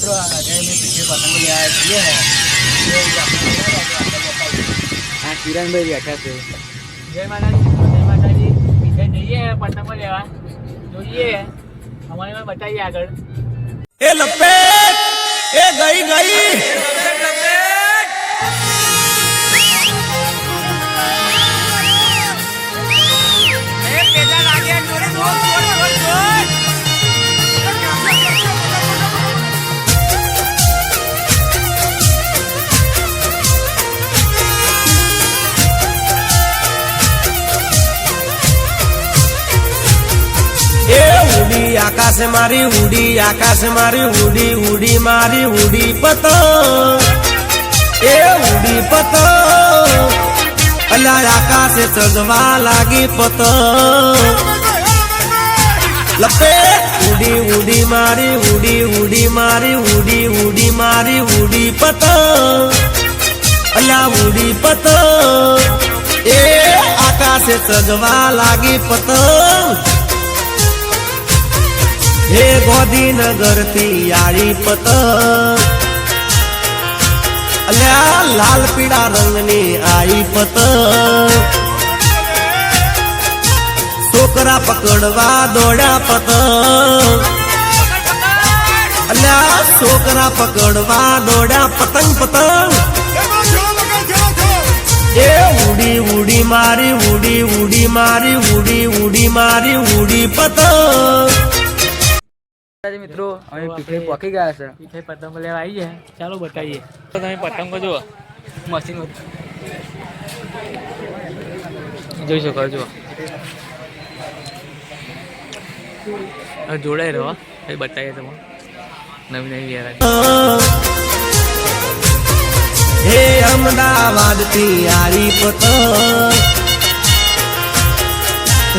મિત્રો આ ગાડી મેં પીછે પતંગ લેવા જઈએ હે એ આપણે આગળ બતાવીએ. આ કિરણભાઈ બેઠા છે જય માતાજી જય માતાજી પીછે જઈએ પતંગો લેવા જોઈએ અમારે બતાવીએ આગળ એ લપેટ એ ગઈ ગઈ આકાશે મારી ઉડી આકાશે મારી ઉડી ઉડી મારી ઉડી પતંગ એ ઉડી પતંગ અલા આકાશે ચગવા લાગી પતંગ લપે ઉડી ઉડી મારી ઉડી ઉડી મારી ઉડી ઉડી મારી ઉડી પતંગ અલા ઉડી પતંગ એ આકાશે ચગવા લાગી પતંગ હે ગોધીનગરથી આળી પતંગ. અલ્યા, લાલ પીળા રંગની આઈ પતંગ. છોકરા પકડવા દોડ્યા પતંગ. અલ્યા, છોકરા પકડવા દોડ્યા પતંગ પતંગ. એ ઉડી ઉડી મારી, ઉડી ઉડી મારી, ઉડી ઉડી મારી, ઉડી પતંગ. મિત્રો અમે પીઠે પોકી ગયા છે. પીછે પતંગો લેવા આવી છે. ચાલો બતાવીએ. તો તમે પતંગો જુઓ. મશીન જોઈ શકો જુઓ. જોડાઈ રહો એ બતાવીએ તમે નવી નવી વેરાયટી. હે અમદાવાદથી આરી પતંગ.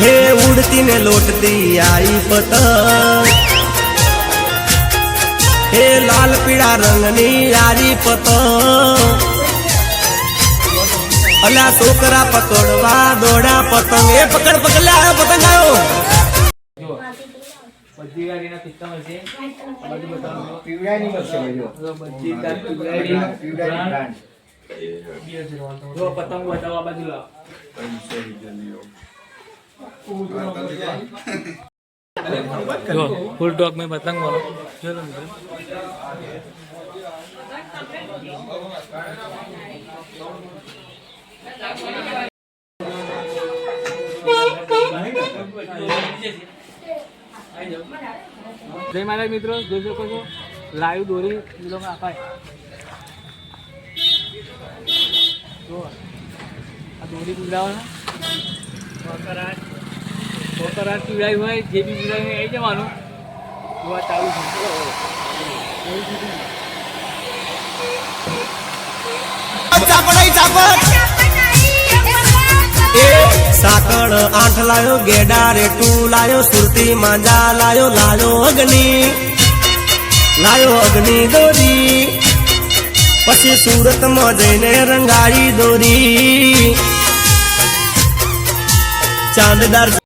હે ઉડતી ને લોટતી આઈ પતંગ. હે લાલ પીળા રંગની આરી પતંગ. અલા છોકરા પકડવા દોડા પતંગ. એ પકડ પકડ લે પતંગ આવ્યો બધી ગાડીના પિસ્તા મળશે આ બતાવો પીવડાની મળશે જો બધી ગાડી પીવડાની બ્રાન્ડ જો પતંગ બતાવો આ બાજુ લાવો જો ફૂલ ટોક में पतंग बोलो चलो मित्र જય મારા મિત્રો જોઈ શકો છો લાઈવ દોરી લીલોમાં અપાય જો આ દોરી પીવડાવવાના કોકરાટ પીવડાવી હોય સાકળ આઠ લાયો ગેડા રેટુ લાયો, સુરતી માંજા લાયો લાયો અગ્નિ. લાયો અગ્નિ દોરી. પછી સુરતમાં જઈને રંગાળી દોરી. ચાંદદાર